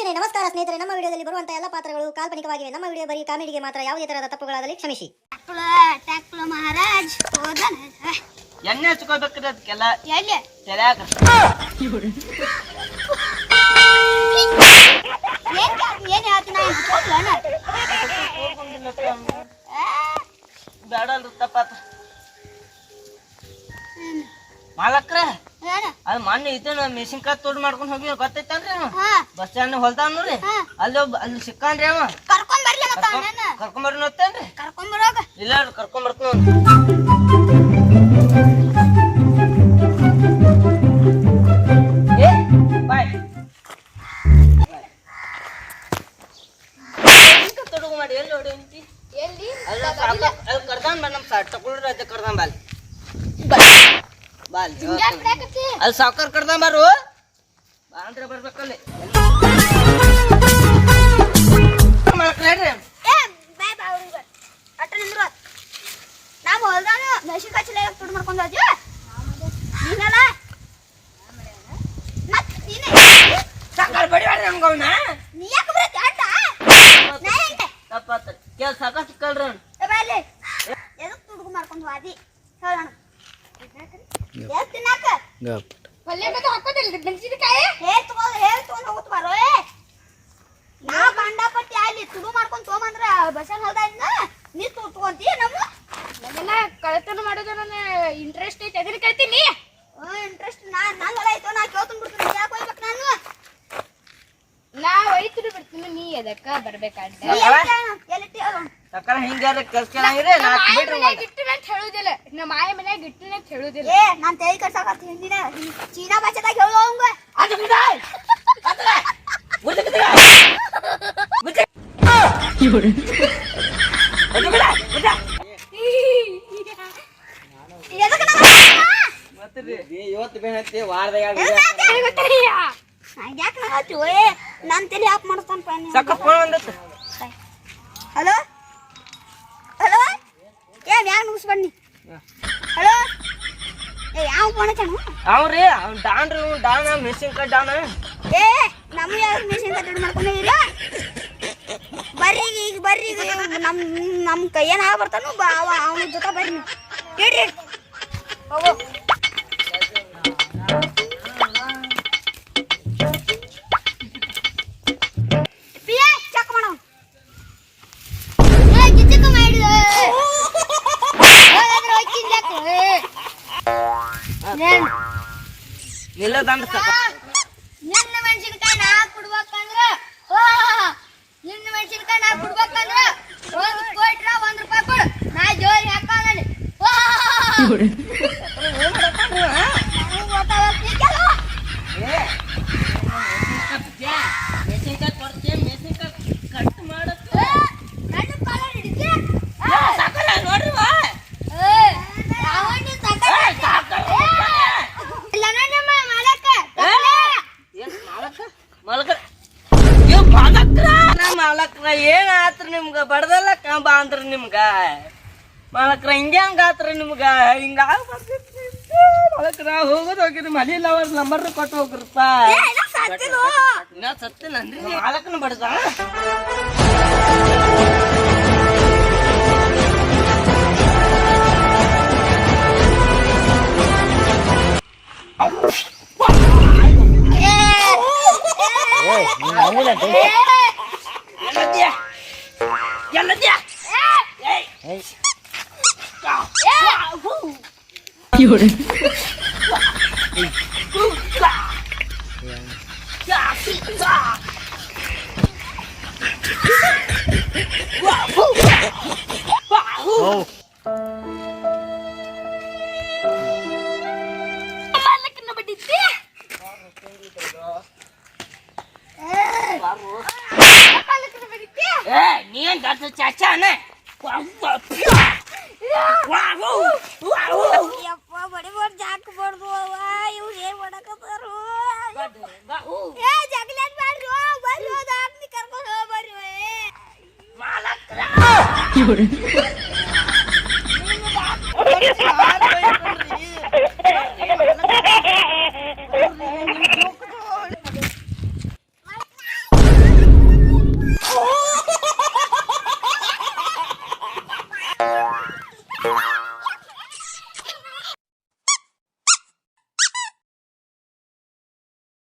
ಮುಂಚೆನೆ ನಮಸ್ಕಾರ ಸ್ನೇಹಿತರೆ ನಮ್ಮ ವಿಡಿಯೋದಲ್ಲಿ ಬರುವಂತಹ ಎಲ್ಲ ಪಾತ್ರಗಳು ಕಾಲ್ಪನಿಕವಾಗಿವೆ. ನಮ್ಮ ವಿಡಿಯೋ ಬರೀ ಕಾಮಿಡಿಗೆ ಮಾತ್ರ ಯಾವುದೇ ತರಹದ ತಪ್ಪುಗಳಾದಲ್ಲಿ ಕ್ಷಮಿಸಿ. ಟ್ಯಾಕ್ಲ ಟ್ಯಾಕ್ಲ ಮಹಾರಾಜ್ ಎಣ್ಣೆ ಹಚ್ಕೋಬೇಕ್ರಿ ಅದಕ್ಕೆಲ್ಲ. ಎಲ್ಲಿ ತಲ್ಯಾಕ ಏನ್ ಹೇಳ್ತೀನಿ? ಬೇಡಲ್ರಿ ತಪ್ಪಾತ. ಮಾಲಕ್ರ? ಅದು ಇದನ್ನ ಮೆಣಸಿನ್ಕಾಯಿ ತೋಡ್ ಮಾಡ್ಕೊಂಡು ಹೋಗಿ ಗೊತ್ತೈತನ್ರಿ ಅವ ಹಾ, ಬಸ್ ಸ್ಟ್ಯಾಂಡ್ ಹೊಲ್ದಾವ್ ನೋಡ್ರಿ? ಹಾ. ಅಲ್ಲಿ ಒಬ್ಬ ಅಲ್ಲಿ ಸಿಕ್ಕಾನ್ರಿ ಅವ. ಕರ್ಕೊಂಡ್ ಬರ್ಲಿ ಮತ್ತ ಅವನನ್ನ. ಕರ್ಕೊಂಬರ್ರಿ ನೋಡ್ತೇನ್ರಿ ಕರ್ಕೊಂಡ್ ಬರೋಗ. ಇಲ್ಲ ನೋಡ್ರಿ ಕರ್ಕೊಂಬರ್ತೀನಿ ಏ ಬಾಯ್. ತೊಡಗು ಮಾಡಿ? ಎಲ್ಲಿ ನೋಡಿ ಅಂತಿ ಎಲ್ಲಿ? ಅಲ್ಲ ಅಲ್ಲಿ ಕರ್ದಾನ್ ಬಾ ನಮ್ಮ ಸಾ ತಗೊಳ್ರಿ ಅದೇ ಕರ್ದಾನ್ ಬಾಲ್ ಬಾಲ್ ಯಾಕ್ ಬಿಡಾಕತ್ತಿ? ಅಲ್ಲಿ ಸಾವ್ಕಾರ್ ಕರ್ದಾನ್ ಬಾರು. ಬಾ ಅಂದ್ರೆ ಬರ್ಬೇಕಲ್ಲಿ. ನಾವು ಹೊಲ್ದಾಗ ಮೆಣಸಿನ್ಕಾಯಿ ಚೀಲ ತುಡ್ದ್ ಮಾಡ್ಕೊಂಡ್ ಹೋದ್ವಿ? ನೀನಲ್ಲ? ಮತ್ತ್ ನೀನೇ. ಸಾವ್ಕಾರ್ ಬಡಿವಾಡ್ರಿ ನಮ್ಗೆ ಅವನ ನೀ ಯಾಕೆ ಬರತ್ತಿ ಅಡ್ಡ? ನಾ ಹೆಂಗೆ? ತಪ್ಪಾತ ಕೆಲ್ ಸಾಕಷ್ಟು ಕಲ್ರಿ ಅವ್ನು ಏ, ಬಾ ಇಲ್ಲಿ. ಎದಕ್ ತುಡ್ಗು ಮಾಡ್ಕೊಂಡ್ ಹೋದಿ? ಹೇಳೋಣ. ಎಷ್ಟ್ ತಿನ್ನಾಕ? ಹೇಳ್ ತಗೋ- ಹೇಳ್ ತಗೊಂಡ್ ಹೋಗುತ್ ಬಾರೋ. ನಾ ಕಂಡಾಪಟ್ಟಿ ಅಲ್ಲಿ ತುಡು ಮಾಡ್ಕೊಂಡ್ ತೊಗೊಂಬಂದ್ರ ಬಸ್ಸಲ್ಲಿ ಹೊಲ್ದಾಗಿಂದ ನೀ ತಗೊಂತಿ ನಮ್ಮ ನನ್ನೆಲ್ಲ ಕಳ್ತನ ಮಾಡೋದು ನನ್ನ ಇಂಟ್ರೆಸ್ಟ್ ಐತೆ. ಅದನ್ನ ಕಳ್ತೀನಿ. ಇಂಟ್ರೆಸ್ಟ್ ನಾ ನನ್ ಹೊಲ ಐತೋ ನಾ ಕೇಳ್ಕೊಂಡ್ ಬಿಡ್ತೀನಿ. ಯಾಕೆ ಹೋಗ್ಬೇಕು ನಾನು? ನಾ ಒಯ್ತಿರು ಬಿಡ್ತೀನಿ. ನೀ ಅದಕ್ಕ ಬರ್ಬೇಕಾದ್ರೆ ನೀ ಎಲ್ಲಿ ಕೇಳೋಣ? ಎಲ್ಲಿ ಇಟ್ಟಿ ಹೇಳು. ಸಕ್ಕರ ಹಿಂಗ್ಯಾರ ಕೆಲ್ಸ ಕೇಳಂಗಿರಿ ನಮ್ಮ ನಾಲ್ಕು ಆಯ ಬಿಡ್ರಿ ಮನ್ಯಾಗ ಇಟ್ಟಿನ ಅಂತ ಹೇಳುದಿಲ್ಲ ನಮ್ಮ ಆಯ ಮನ್ಯಾಗ ಇಟ್ಟಿನ ಅಂತ ಹೇಳುದಿಲ್ಲ ಏ ನಾನ್ ತೈ ಕಟ್ಸಾಕತ್ತಿ ಹಿಂದಿನ ಚೀನಾ ಭಾಷೆದಾಗ ಹೇಳು ಅವಂಗ ಅದು ಬಿಡ ಬುದ್ಧಿ ಬಿದ್ದಿಲ್ಲ. ಬುದ್ಧಿ. ಅದು ಬಿಡ, ಬಿಡ. ಎದಕ್ಕೆ ನಂಗ್ ಇವತ್ತು ಬೇನೈತಿ ವಾರದಾಗ ಯಾಕೆ ನಾ ಹೇಳ್ತೀವಿ ಏ ನನ್ ತಲೆ ಆಫ್ ಮಾಡಿಸ್ತಾನಪ್ಪ ಸಕ್ಕ ಫೋನ್ ಬಂದೈತೆ ಹಲೋ ಹಲೋ ಹಲೋ? ಏ ಯಾವ ಅವ್ರಿ ಅವ್ನ್ ಡಾನ್ ರೀ ಮೆಣಸಿನ್ಕಾಯಿ ಡಾನ್. ಏ ನಮ್ಮ ಮಿಷಿನ್ ಬರ್ರಿ ಈಗ ಬರ್ರಿ ನಮ್ಮ ನಮ್ ನಮ್ ಕೈಯೇನ ಬರ್ತಾನು ಬಾ ಅವ ಅವನ ಜೊತೆ ಬರ್ರಿ. ಹೇಳ್ರಿ ಇಡ್ರಿ. ಸಕ್ಕ ನಿನ್ನ ಮೆಣಸಿನ್ಕಾಯಿ ನಾ ಕೊಡ್ಬೇಕಂದ್ರ ನಿನ್ನ ಮೆಣಸಿನ್ಕಾಯಿ ನಾ ಕೊಡ್ಬೇಕಂದ್ರ ಒಂದ್ ಕೋಟಿ ಒಂದ್ ರೂಪಾಯಿ ಕೊಡು. ನಾ ಜೋರಿ ಹಾಕೊಂಡಿ ಮೆಣಸಿನ್ಕಾಯಿ ಕೊಡ್ತೀನಿ ಮೆಣಸಿನ್ಕಾಯಿ ಕಟ್ ಮಾಡಕ್ಕೆ ನೋಡ್ರಿ ವಾ ಏನ್ ಮಾಲಕ ಮಾಲಕ ನೀವು ಮಾಲಕ್ರ ನಾ ಮಾಲಕ್ರ ಏನ್ ಆತ್ರ ನಿಮ್ಗ ಬಡ್ದಲ್ಲ ಕಂಬ ಅಂದ್ರೆ ನಿಮ್ಗೆ ಮಾಲಕ್ರ ಹಿಂಗೆ ಹಂಗಾತ್ರ ನಿಮ್ಗೆ ನಿಮ್ಗ ಹಿಂಗ ಮಾಲಕ್ರ ಹೋಗೋದು ಹೋಗಿರಿ ಮನಿ ಲವರ್ ನಂಬರ್ ಕೊಟ್ಟು ಹೋಗ್ರಪ್ಪ ಬಡದ ಮಾಲಕನ ಬಡ್ದ 演了的，哎。哎，搞，哇，有人，哈哈哈哈哈，加油，加油。ಎಲ್ಲದ್ಯಾ ಎಲ್ಲದ್ಯಾ ಏಯ್ ಏ ನೀನ್ ದೊಡ್ಡ ಚಾಚಾನ ಯಪ್ಪ ಬಡಿ ಬಡ್ ಜಾಕ್ ಬಡ್ದು ಅವ್ವ ಇವ್ರು ಏನ್ ಮಾಡಕತ್ತಾರು? ಏ ಜಗ್ಲೇಟ್ ಮಾಡ್ರಿ ಬರ್ರಿ ಹೋದ ಕರ್ಕೊಂಡು ಹೋಗ್ ಬರ್ರಿ ಓ, ಏ.